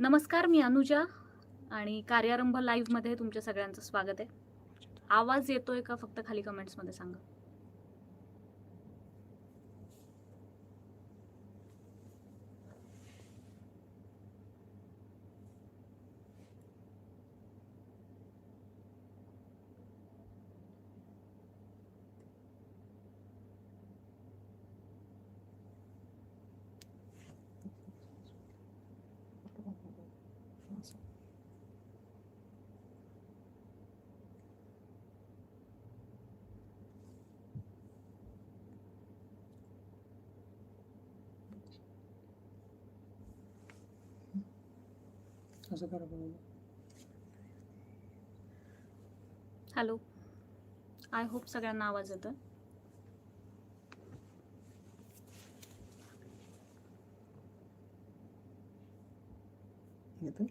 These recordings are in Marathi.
नमस्कार मी अनुजा आणि कार्यारंभ लाईव्हमध्ये तुमच्या सगळ्यांचं स्वागत आहे. आवाज येतोय का? फक्त खाली कमेंट्समध्ये सांगा. असं करा हॅलो. आय होप सगळ्यांना आवाज येतोय. येतोय?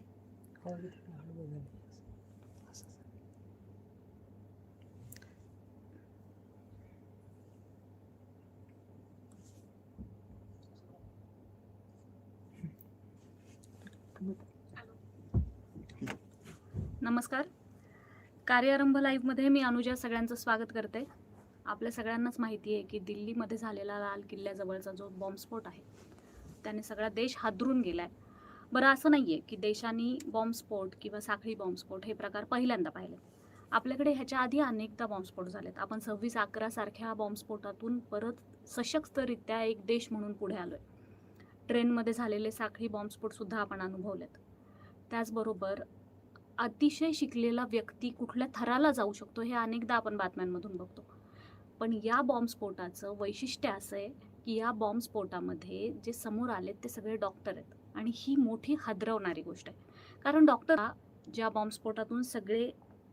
आवाज येतोय का? हळू बोला. असं, असं. नमस्कार. कार्यारंभ लाईव्हमध्ये मी अनुजा सगळ्यांचं स्वागत करते. आपल्या सगळ्यांनाच माहिती आहे की दिल्लीमध्ये झालेला लाल किल्ल्याजवळचा जो बॉम्बस्फोट आहे त्याने सगळा देश हादरून गेला आहे बरं असं नाही आहे की देशांनी बॉम्बस्फोट किंवा साखळी बॉम्बस्फोट हे प्रकार पहिल्यांदा पाहिले. आपल्याकडे ह्याच्या आधी अनेकदा बॉम्बस्फोट झालेत. आपण सव्वीस अकरासारख्या बॉम्बस्फोटातून परत सशक्तरित्या एक देश म्हणून पुढे आलो आहे ट्रेनमध्ये झालेले साखळी बॉम्बस्फोटसुद्धा आपण अनुभवलेत. त्याचबरोबर अतिशय शिकलेला व्यक्ती कुठल्या थराला जाऊ शकतो हे अनेकदा आपण बातम्यांमधून बघतो. पण या बॉम्बस्फोटाचं वैशिष्ट्य असं आहे की या बॉम्बस्फोटामध्ये जे समोर आलेत ते सगळे डॉक्टर आहेत आणि ही मोठी हादरवणारी गोष्ट आहे. कारण डॉक्टर ज्या बॉम्बस्फोटातून सगळे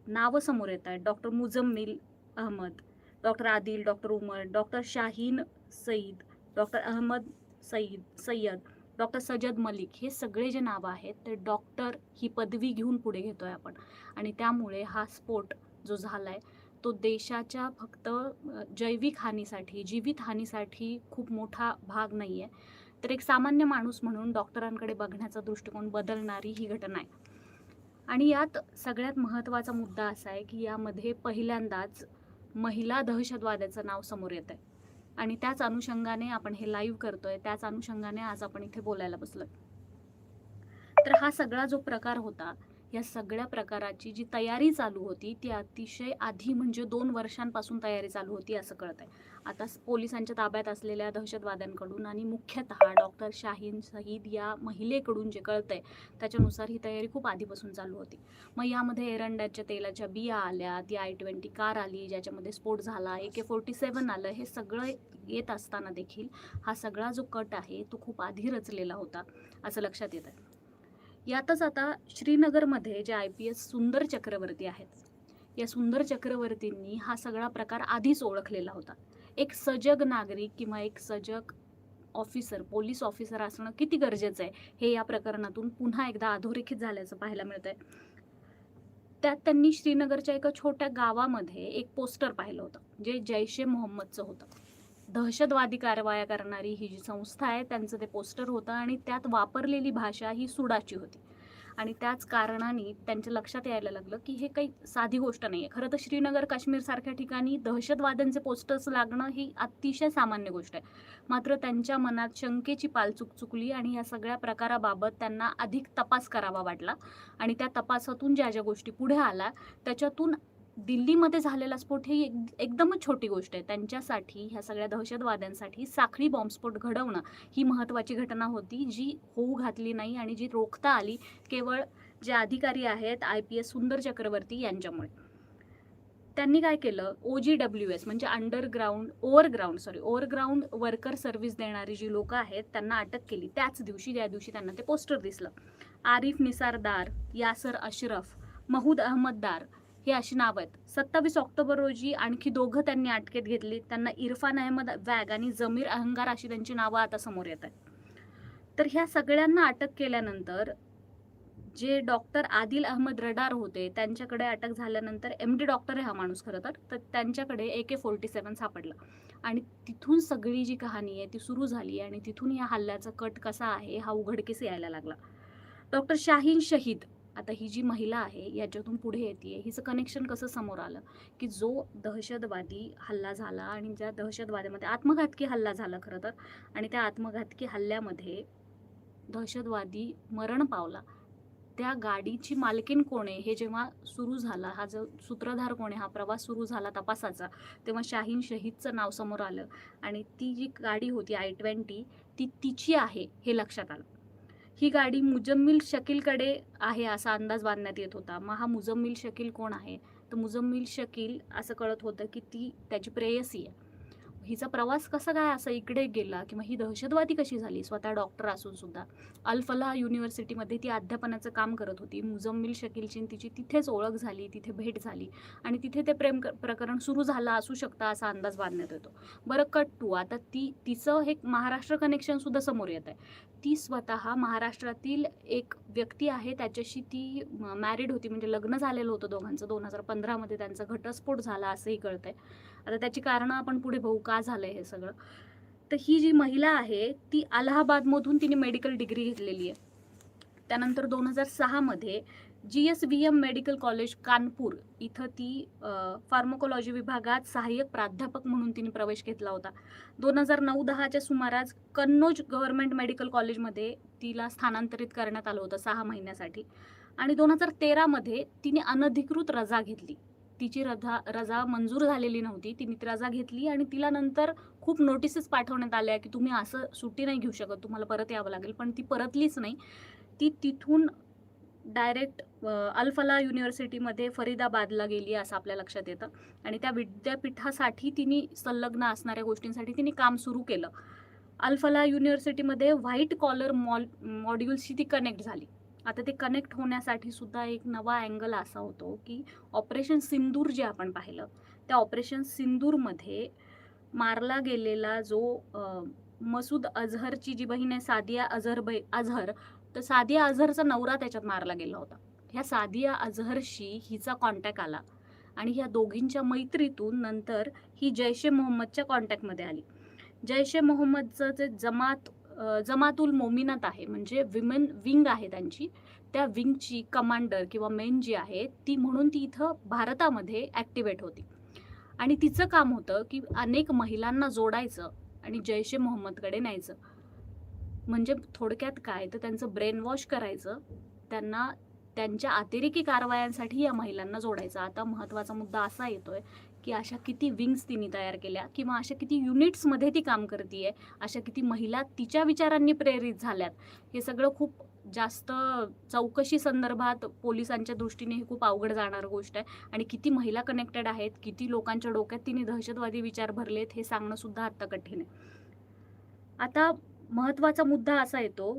नावं समोर येत आहेत doctor Muzammil Ahmad doctor Adil doctor Umar doctor Shaheen Saeed doctor Ahmad Saeed Sayyad doctor Sajad Malik हे सगळे जे नावं आहेत ते डॉक्टर ही पदवी घेऊन पुढे घेतोय आपण. आणि त्यामुळे हा स्फोट जो झाला आहे तो देशाच्या फक्त जैविक हानीसाठी जीवित हानीसाठी खूप मोठा भाग नाही आहे तर एक सामान्य माणूस म्हणून डॉक्टरांकडे बघण्याचा दृष्टिकोन बदलणारी ही घटना आहे. आणि यात सगळ्यात महत्त्वाचा मुद्दा असा आहे की यामध्ये पहिल्यांदाच महिला दहशतवाद्याचं नाव समोर येत आहे आणि त्याच अनुषंगाने आपण हे लाईव्ह करतोय. त्याच अनुषंगाने आज आपण इथे बोलायला बसलोय. तर हा सगळा जो प्रकार होता या सगळ्या प्रकाराची जी तयारी चालू होती ती अतिशय आधी म्हणजे दोन वर्षांपासून तयारी चालू होती असं कळत आहे आता पोलिसांच्या ताब्यात असलेल्या दहशतवाद्यांकडून आणि मुख्यतः डॉक्टर शाहीन शहीद या महिलेकडून जे कळतंय त्याच्यानुसार ही तयारी खूप आधीपासून चालू होती. मग यामध्ये एरंडाच्या तेलाच्या बिया आल्या ती आय ट्वेंटी कार आली ज्याच्यामध्ये स्फोट झाला ए के फोर्टी सेवन आलं हे सगळं येत असताना देखील हा सगळा जो कट आहे तो खूप आधी रचलेला होता असं लक्षात येत आहे यातच आता श्रीनगरमध्ये जे आय पी एस सुंदर चक्रवर्ती आहेत या सुंदर चक्रवर्तींनी हा सगळा प्रकार आधीच ओळखलेला होता. एक सजग नागरिक किंवा एक सजग ऑफिसर पोलीस ऑफिसर असणं किती गरजेचं आहे हे या प्रकरणातून पुन्हा एकदा अधोरेखित झाल्याचं पाहायला मिळतंय. त्यात त्यांनी श्रीनगरच्या एका छोट्या गावामध्ये एक पोस्टर पाहिलं होतं जे जैश ए मोहम्मदचं होतं. दहशतवादी कारवाया करणारी ही जी संस्था आहे त्यांचं ते पोस्टर होतं आणि त्यात वापरलेली भाषा ही सुडाची होती. आणि त्याच कारणाने त्यांच्या लक्षात यायला लागलं की हे काही साधी गोष्ट नाही आहे खरं तर श्रीनगर काश्मीरसारख्या ठिकाणी दहशतवाद्यांचे पोस्टर्स लागणं ही अतिशय सामान्य गोष्ट आहे. मात्र त्यांच्या मनात शंकेची पालचूक चुकली आणि या सगळ्या प्रकाराबाबत त्यांना अधिक तपास करावा वाटला. आणि त्या तपासातून ज्या ज्या गोष्टी पुढे आल्या त्याच्यातून दिल्लीमध्ये झालेला स्फोट ही एक एकदमच छोटी गोष्ट आहे. त्यांच्यासाठी ह्या सगळ्या दहशतवाद्यांसाठी साखळी बॉम्बस्फोट घडवणं ही महत्त्वाची घटना होती जी होऊ घातली नाही आणि जी रोखता आली केवळ जे अधिकारी आहेत आय पी एस सुंदर चक्रवर्ती यांच्यामुळे. त्यांनी काय केलं? ओ जी डब्ल्यू एस म्हणजे underground overground sorry overground worker service देणारी जी लोकं आहेत त्यांना अटक केली. त्याच दिवशी त्या दिवशी त्यांना ते पोस्टर दिसलं. आरिफ निसारदार यासर अशरफ महूद अहमददार हे अशी नावं आहेत. सत्तावीस ऑक्टोबर रोजी आणखी दोघं त्यांनी अटकेत घेतली. त्यांना इरफान अहमद वॅग आणि जमीर अहंगार अशी त्यांची नावं आता समोर येत आहेत. तर ह्या सगळ्यांना अटक केल्यानंतर जे डॉक्टर आदिल अहमद रडार होते त्यांच्याकडे अटक झाल्यानंतर एम डी डॉक्टर आहे हा माणूस खरं तर तर त्यांच्याकडे ए के फोर्टी सेवन सापडलं. आणि तिथून सगळी जी कहाणी आहे ती सुरू झाली आणि तिथून या हल्ल्याचा कट कसा आहे हा उघडकीस यायला लागला. डॉक्टर शाहीन शहीद आता ही जी महिला आहे याच्यातून पुढे येते हिचं कनेक्शन कसं समोर आलं? की जो दहशतवादी हल्ला झाला आणि ज्या दहशतवाद्यामध्ये आत्मघातकी हल्ला झाला खरं तर आणि त्या आत्मघातकी हल्ल्यामध्ये दहशतवादी मरण पावला. त्या गाडीची मालकीन कोण आहे? हे जेव्हा सुरू झाला हा जो सूत्रधार कोण आहे? हा प्रवास सुरू झाला तपासाचा तेव्हा शाहीन शहीदचं नाव समोर आलं. आणि ती जी गाडी होती आय ट्वेंटी ती तिची आहे हे लक्षात आलं. ही गाडी मुजम्मिल शकीलकडे आहे असा अंदाज बांधण्यात येत होता. मग हा मुजम्मिल शकील कोण आहे? तर मुजम्मिल शकील असं कळत होतं की ती त्याची प्रेयसी आहे. हिचा प्रवास कसा काय असं इकडे गेला? किंवा ही दहशतवादी कशी झाली? स्वतः डॉक्टर असून सुद्धा. अल्फला युनिव्हर्सिटीमध्ये ती अध्यापनाचं काम करत होती. मुजम्मिल शकीलची तिची तिथेच ओळख झाली तिथे भेट झाली. आणि तिथे ते प्रेम क- प्रकरण सुरू झालं असू शकतं असा अंदाज बांधण्यात येतो. बरं कट टू आता ती तिचं हे महाराष्ट्र कनेक्शन सुद्धा समोर येत आहे. ती स्वतः महाराष्ट्रातील एक व्यक्ती आहे. त्याच्याशी ती मॅरिड होती. म्हणजे लग्न झालेलं होतं दोघांचं. दोन हजार पंधरामध्ये त्यांचा घटस्फोट झाला असंही कळतंय. आता त्याची कारणं आपण पुढे बघू का झालंय हे सगळं. तर ही जी महिला आहे ती अलाहाबादमधून तिने मेडिकल डिग्री घेतलेली आहे त्यानंतर दोन हजार सहामध्ये G S V M medical college Kanpur इथं ती फार्मकोलॉजी विभागात सहाय्यक प्राध्यापक म्हणून तिने प्रवेश घेतला होता. दोन हजार नऊ दहाच्या सुमारास कन्नौज गव्हर्नमेंट मेडिकल कॉलेजमध्ये तिला स्थानांतरित करण्यात आलं होतं सहा महिन्यासाठी. आणि दोन हजार तेरामध्ये तिने अनधिकृत रजा घेतली. तिची रजा रजा मंजूर झालेली नव्हती. तिने ती रजा घेतली आणि तिला नंतर खूप नोटिसेस पाठवण्यात आल्या की तुम्ही असं सुट्टी नाही घेऊ शकत तुम्हाला परत यावं लागेल. पण ती परतलीच नाही. ती तिथून डायरेक्ट अल्फला युनिव्हर्सिटीमध्ये फरीदाबादला गेली असं आपल्या लक्षात येतं. आणि त्या विद्यापीठासाठी तिने संलग्न असणाऱ्या गोष्टींसाठी तिने काम सुरू केलं. अल्फला युनिव्हर्सिटीमध्ये व्हाईट कॉलर मॉल मॉड्युल्सशी ती कनेक्ट झाली. आता ते कनेक्ट होण्यासाठी सुद्धा एक नवा अँगल असा होतो की ऑपरेशन सिंदूर जे आपण पाहिलं त्या ऑपरेशन सिंदूरमध्ये मारला गेलेला जो मसूद अझहरची जी बहीण आहे सादिया अझहर बै अझहर तर सादिया अझहरचा नवरा त्याच्यात मारला गेला होता. ह्या सादिया अझहरशी हिचा कॉन्टॅक्ट आला आणि ह्या दोघींच्या मैत्रीतून नंतर ही जैश ए मोहम्मदच्या कॉन्टॅक्टमध्ये आली. जैश ए मोहम्मदचं जे जमात जमातुल मोमिनात आहे. म्हणजे विमेन विंग आहे त्यांची. त्या विंगची कमांडर किंवा मेन जी आहे ती म्हणून ती इथं भारतामध्ये ॲक्टिवेट होती. आणि तिचं काम होतं की अनेक महिलांना जोडायचं आणि जैश ए मोहम्मदकडे न्यायचं. म्हणजे थोडक्यात काय तर त्यांचं ब्रेन वॉश करायचं. त्यांना त्यांच्या अतिरेकी कारवायांसाठी या महिलांना जोडायचं. आता महत्त्वाचा मुद्दा असा येतोय की अशा किती विंग्स तिने तयार केल्या किंवा अशा किती युनिट्समध्ये ती काम करते अशा किती महिला तिच्या विचारांनी प्रेरित झाल्यात. हे सगळं खूप जास्त चौकशी संदर्भात पोलिसांच्या दृष्टीने ही खूप अवघड जाणार गोष्ट आहे. आणि किती महिला कनेक्टेड आहेत किती लोकांच्या डोक्यात तिने दहशतवादी विचार भरलेत हे सांगणं सुद्धा आत्ता कठीण आहे. आता महत्त्वाचा मुद्दा असा येतो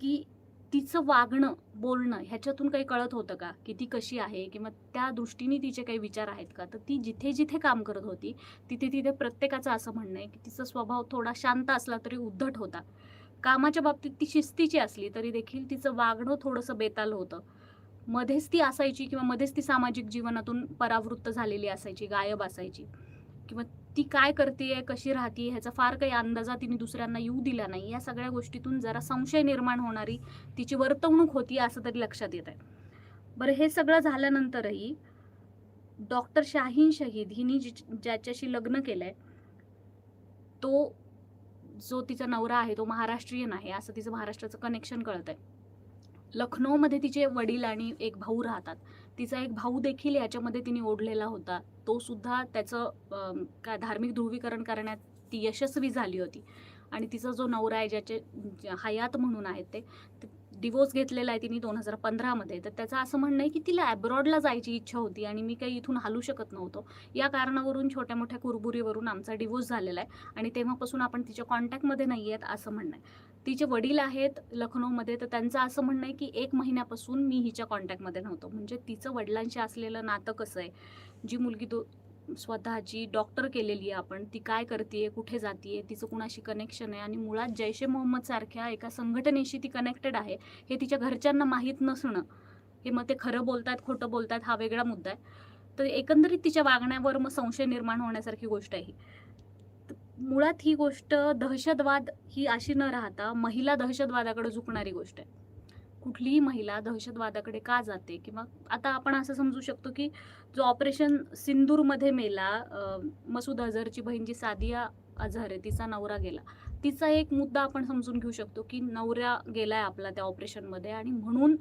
की तिचं वागणं बोलणं ह्याच्यातून काही कळत होतं का? की ती कशी आहे? किंवा त्या दृष्टीने तिचे काही विचार आहेत का? तर ती जिथे जिथे काम करत होती तिथे तिथे प्रत्येकाचं असं म्हणणं आहे की तिचा स्वभाव थोडा शांत असला तरी उद्धट होता. कामाच्या बाबतीत ती शिस्तीची असली तरी देखील तिचं वागणं थोडंसं बेताल होतं. मध्येच ती असायची किंवा मध्येच ती सामाजिक जीवनातून परावृत्त झालेली असायची गायब असायची. किंवा ती काय करते कशी राहते ह्याचा फार काही अंदाजा तिने दुसऱ्यांना येऊ दिला नाही. या सगळ्या गोष्टीतून जरा संशय निर्माण होणारी तिची वर्तवणूक होती असं तरी लक्षात येत आहे बरं हे सगळं झाल्यानंतरही डॉक्टर शाहीन शहीद हिने ज्याच्याशी लग्न केलंय तो जो तिचा नवरा आहे तो महाराष्ट्रीयन आहे असं तिचं महाराष्ट्राचं कनेक्शन कळत आहे लखनौमध्ये तिचे वडील आणि एक भाऊ राहतात. तिचा एक भाऊ देखील याच्यामध्ये तिने ओढलेला होता. तो सुद्धा त्याचं काय धार्मिक ध्रुवीकरण करण्यात ती यशस्वी झाली होती. आणि तिचा जो नवरा आहे ज्याचे हयात म्हणून आहेत ते डिवोर्स घेतलेला आहे तिने दोन हजार पंधरामध्ये तर त्याचं असं म्हणणं आहे की तिला ॲब्रॉडला जायची इच्छा होती आणि मी काही इथून हलू शकत नव्हतो. या कारणावरून छोट्या मोठ्या कुरबुरीवरून आमचा डिवोर्स झालेला आहे. आणि तेव्हापासून आपण तिच्या कॉन्टॅक्टमध्ये नाही आहेत असं म्हणणं आहे. तिचे वडील आहेत लखनौमध्ये तर त्यांचं असं म्हणणं आहे की एक महिन्यापासून मी हिच्या कॉन्टॅक्टमध्ये नव्हतो. म्हणजे तिचं वडिलांशी असलेलं नातं कसं आहे? जी मुलगी दो स्वतःची डॉक्टर केलेली आहे आपण ती काय करते कुठे जाते तिचं कुणाशी कनेक्शन आहे? आणि मुळात जैश ए मोहम्मद सारख्या एका संघटनेशी ती कनेक्टेड आहे हे तिच्या घरच्यांना माहीत नसणं हे मग ते खरं बोलतात खोटं बोलतात हा वेगळा मुद्दा आहे. तर एकंदरीत तिच्या वागण्यावर मग संशय निर्माण होण्यासारखी गोष्ट आहे मुळात ही गोष्ट दहशतवाद ही अशी न राहता महिला दहशतवादाकडे झुकणारी गोष्ट आहे. कुठलीही महिला दहशतवादाकडे का जाते किंवा आता आपण असं समजू शकतो की जो ऑपरेशन सिंदूरमध्ये मेला मसूद अझहरची बहीण जी सादिया अझहर आहे तिचा नवरा गेला. तिचा एक मुद्दा आपण समजून घेऊ शकतो की नवरा गेलाय आपला त्या ऑपरेशनमध्ये आणि म्हणून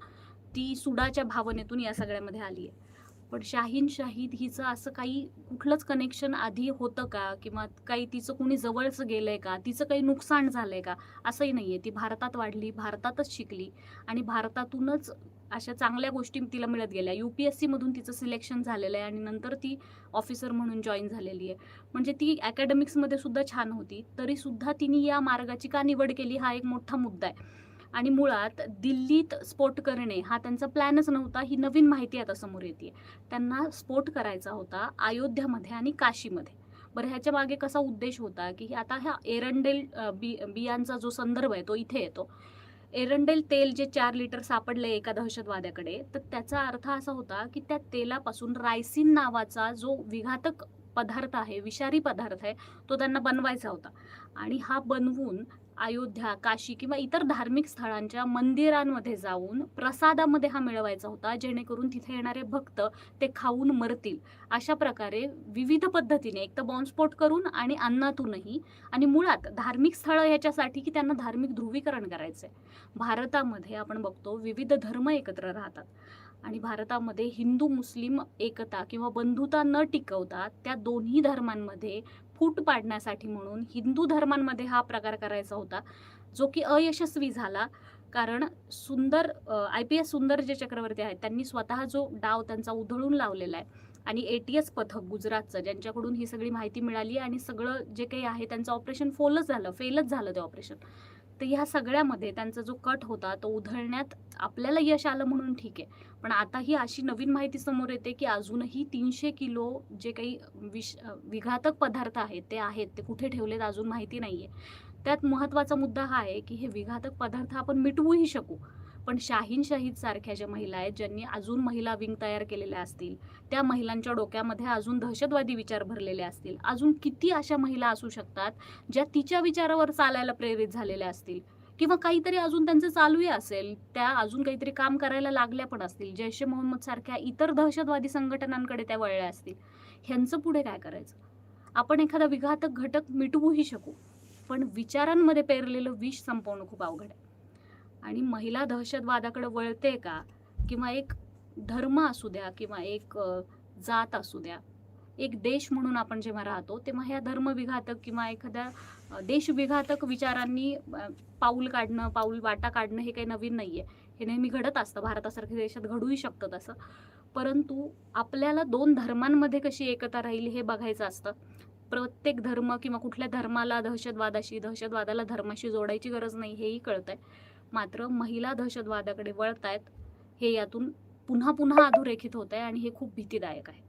ती सुडाच्या भावनेतून या सगळ्यामध्ये आली आहे. पण शाहीन शाहीद हिचं असं काही कुठलंच कनेक्शन आधी होतं का? किंवा काही तिचं कुणी जवळचं गेलंय का? तिचं काही नुकसान झालंय का? असंही नाहीये. ती भारतात वाढली भारतातच शिकली आणि भारतातूनच अशा चांगल्या गोष्टी तिला मिळत गेल्या. यू पी एस सीमधून तिचं सिलेक्शन झालेलं आहे आणि नंतर ती ऑफिसर म्हणून जॉईन झालेली आहे. म्हणजे ती अकॅडमिक्समध्ये सुद्धा छान होती. तरीसुद्धा तिने या मार्गाची का निवड केली हा एक मोठा मुद्दा आहे. आणि मुळात दिल्लीत स्फोट करणे हा त्यांचा प्लॅनच नव्हता ही नवीन माहिती आता समोर येते त्यांना स्फोट करायचा होता अयोध्यामध्ये आणि काशीमध्ये. बरं ह्याच्या मागे कसा उद्देश होता की आता ह्या एरंडेल बी बियांचा जो संदर्भ आहे तो इथे येतो. एरंडेल तेल जे चार लिटर सापडले एका दहशतवाद्याकडे तर त्याचा अर्थ असा होता की त्या तेलापासून रायसिन नावाचा जो विघातक पदार्थ आहे विषारी पदार्थ आहे तो त्यांना बनवायचा होता. आणि हा बनवून अयोध्या काशी किंवा इतर धार्मिक स्थळांच्या मंदिरांमध्ये जाऊन प्रसादामध्ये हा मिळवायचा होता. जेणेकरून तिथे येणारे भक्त ते खाऊन मरतील. अशा प्रकारे विविध पद्धतीने एक तर बॉम्बस्फोट करून आणि अन्नातूनही आणि मुळात धार्मिक स्थळं ह्याच्यासाठी की त्यांना धार्मिक ध्रुवीकरण करायचं आहे भारतामध्ये आपण बघतो विविध धर्म एकत्र राहतात. आणि भारतामध्ये हिंदू मुस्लिम एकता किंवा बंधुता न टिकवता त्या दोन्ही धर्मांमध्ये फूट पाडण्यासाठी म्हणून हिंदू धर्मांमध्ये हा प्रकार करायचा होता जो की अयशस्वी झाला. कारण सुंदर आय पी एस सुंदर जे चक्रवर्ती आहेत त्यांनी स्वतः जो डाव त्यांचा उधळून लावलेला आहे आणि ए टी एस पथक गुजरातचं ज्यांच्याकडून ही सगळी माहिती मिळाली आणि सगळं जे काही आहे त्यांचं ऑपरेशन फोलच झालं फेलच झालं ते ऑपरेशन. तर ह्या सगळ्यामध्ये त्यांचा जो कट होता तो उधळण्यात आपल्याला यश आलं म्हणून ठीक आहे. पण आता ही अशी नवीन माहिती समोर येते की अजूनही तीनशे किलो जे काही विष विघातक पदार्थ आहेत ते आहेत ते कुठे ठेवलेत अजून माहिती नाही आहे त्यात महत्त्वाचा मुद्दा हा आहे की हे विघातक पदार्थ आपण मिटवूही शकू. पण शाहीन शाहीद सारख्या ज्या महिला आहेत ज्यांनी अजून महिला विंग तयार केलेल्या असतील त्या महिलांच्या डोक्यामध्ये अजून दहशतवादी विचार भरलेले असतील. अजून किती अशा महिला असू शकतात ज्या तिच्या विचारावर चालायला प्रेरित झालेल्या असतील? किंवा काहीतरी अजून त्यांचं चालूही असेल त्या अजून काहीतरी काम करायला लागल्या पण असतील जैश ए मोहम्मद सारख्या इतर दहशतवादी संघटनांकडे त्या वळल्या असतील. ह्यांचं पुढे काय करायचं? आपण एखादा विघातक घटक मिटवूही शकू पण विचारांमध्ये पेरलेलं विष संपवणं खूप अवघड आहे. आणि महिला दहशतवादाकडे वळते का? किंवा एक धर्म असू द्या किंवा एक जात असू द्या एक देश म्हणून आपण जेव्हा राहतो तेव्हा ह्या धर्मविघातक किंवा एखाद्या देशविघातक विचारांनी पाऊल काढणं पाऊल वाटा काढणं हे काही नवीन नाही आहे हे नेहमी घडत असतं. भारतासारख्या देशात घडूही शकतं तसं. परंतु आपल्याला दोन धर्मांमध्ये कशी एकता राहील हे बघायचं असतं. प्रत्येक धर्म किंवा कुठल्या धर्माला दहशतवादाशी दहशतवादाला धर्माशी जोडायची गरज नाही हेही कळतंय. मात्र महिला दहशतवादाकडे वळतायत हे यातून पुन्हा पुन्हा अधोरेखित होत आहे आणि हे खूप भीतीदायक आहे.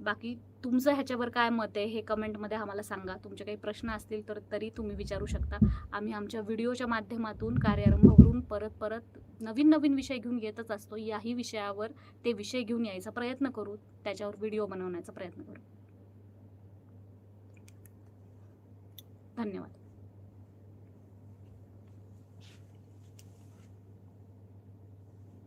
बाकी तुमचं ह्याच्यावर काय मत आहे हे कमेंटमध्ये आम्हाला सांगा. तुमचे काही प्रश्न असतील तर तरी तुम्ही विचारू शकता. आम्ही आमच्या व्हिडिओच्या माध्यमातून कार्यारंभावरून परत परत नवीन नवीन विषय घेऊन येतच असतो. याही विषयावर ते विषय घेऊन यायचा प्रयत्न करू. त्याच्यावर व्हिडिओ बनवण्याचा प्रयत्न करू. धन्यवाद.